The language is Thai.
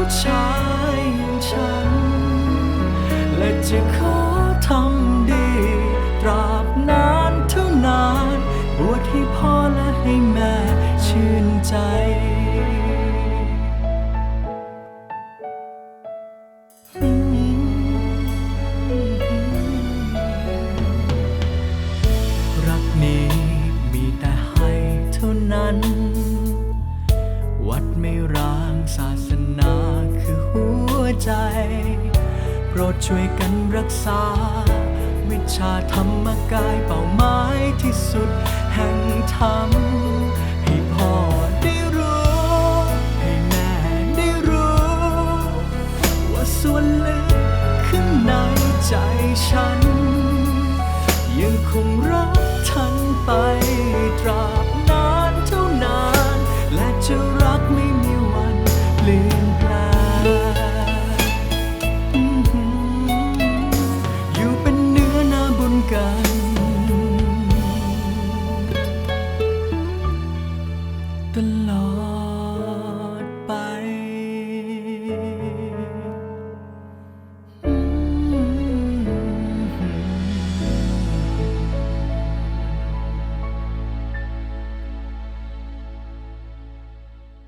ผู้ชายอย่างฉัน และจะขอทำดี ตราบนานเท่านาน บวชให้พ่อและให้แม่ชื่นใจ ใจ โปรดช่วยกันรักษา วิชาธรรมกายเป้าหมายที่สุดแห่งธรรมให้พ่อได้รู้ ให้แม่ได้รู้ ว่าส่วนลึกข้างในใจฉัน ยังคงรักท่านไป below.